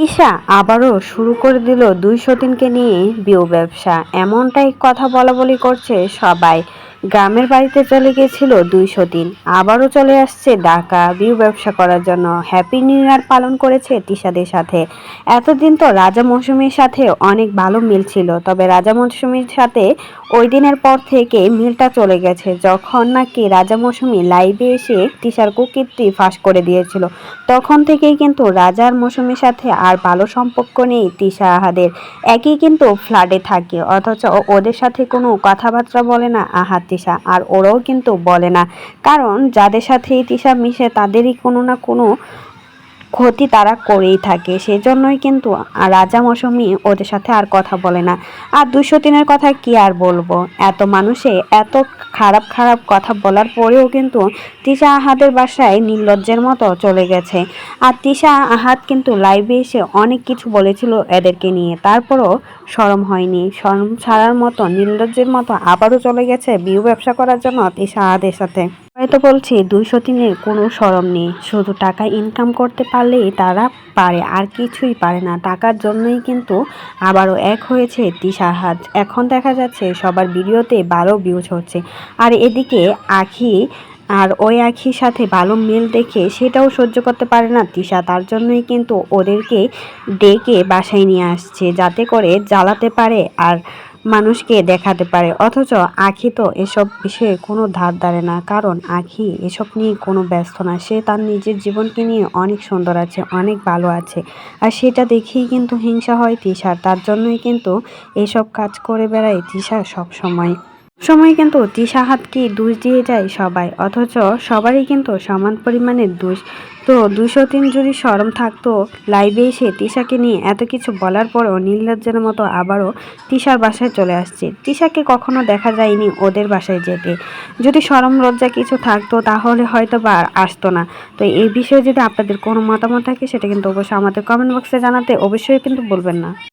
ঈশা আবারও শুরু করে দিল দুই সতীনকে নিয়ে বিয় ব্যবসা। এমনটাই কথা বলা বলি করছে সবাই। গ্রামের বাড়িতে চলে গিয়েছিল দুইশো দিন। আবারও চলে আসছে ঢাকা। বিউ ব্যবসা করার জন্য হ্যাপি নিউ ইয়ার পালন করেছে তিশাদের সাথে। এতদিন তো রাজা মৌসুমীর সাথে অনেক ভালো মিল ছিল, তবে রাজা মৌসুমীর সাথে ওই দিনের পর থেকে মিলটা চলে গেছে। যখন নাকি রাজা মৌসুমী লাইভে এসে তিশার কুকীর্তি ফাঁস করে দিয়েছিল, তখন থেকেই কিন্তু রাজার মৌসুমীর সাথে আর ভালো সম্পর্ক নেই তিশা আহাদের একই কিন্তু ফ্ল্যাটে থাকে, অথচ ওদের সাথে কোনো কথাবার্তা বলে না আহাদ তিশা, আর ওরাও কিন্তু বলে না। কারণ যাদের সাথে এই তিশা মিশে, তাদেরই কোনো না কোনো ক্ষতি তারা করেই থাকে, সেজন্যই কিন্তু রাজা মৌসুমি ওদের সাথে আর কথা বলে না। আর দুশো তিনের কথা কি আর বলব? এত মানুষে এত খারাপ খারাপ কথা বলার পরেও কিন্তু তিশা আহাদের বাসায় নির্লজ্জের মতো চলে গেছে। আর তিশা আহাদ কিন্তু লাইভে এসে অনেক কিছু বলেছিল এদেরকে নিয়ে। তারপরও সরম হয়নি। সরম ছাড়ার মতো, নির্লজ্জের মতো আবারও চলে গেছে বিউ ব্যবসা করার জন্য তিশা আহাদের সাথে। হয়তো বলছে, দুইশো তিনের কোনো সরম নেই। শুধু টাকা ইনকাম করতে পারলেই তারা পারে, আর কিছুই পারে না। টাকার জন্যই কিন্তু আবারও এক হয়েছে তিশা হাত। এখন দেখা যাচ্ছে সবার ভিডিওতে ভালো ভিউজ হচ্ছে। আর এদিকে আখি আর ওই আখির সাথে ভালো মিল দেখে সেটাও সহ্য করতে পারে না তিশা তার জন্যই কিন্তু ওদেরকে ডেকে বাসায় নিয়ে আসছে, যাতে করে জ্বালাতে পারে আর মানুষকে দেখাতে পারে। অথচ আখি তো এসব বিষয়ে কোনো ধার ধারে না। কারণ আখি এসব নিয়ে কোনো ব্যস্ত না। সে তার নিজের জীবনকে নিয়ে অনেক সুন্দর আছে, অনেক ভালো আছে। আর সেটা দেখেই কিন্তু হিংসা হয় তিশার। তার জন্যই কিন্তু এসব কাজ করে বেড়ায় তিশা সব সময় কিন্তু হাতকে দোষ দিয়ে যায় সবাই, অথচ সবারই কিন্তু সমান পরিমাণের দোষ। তো দুশো তিন যদি সরম থাকতো লাইভে এসে তিশাকে নিয়ে এত কিছু বলার পরেও নীললজ্জের মতো আবারও তিশার বাসায় চলে আসছে। তিশাকে কখনো দেখা যায়নি ওদের বাসায় যেতে। যদি সরম লজ্জা কিছু থাকতো তাহলে হয়তো বা আসতো না। তো এই বিষয়ে যদি আপনাদের কোনো মতামত থাকে সেটা কিন্তু অবশ্যই আমাদের কমেন্ট বক্সে জানাতে অবশ্যই কিন্তু বলবেন না।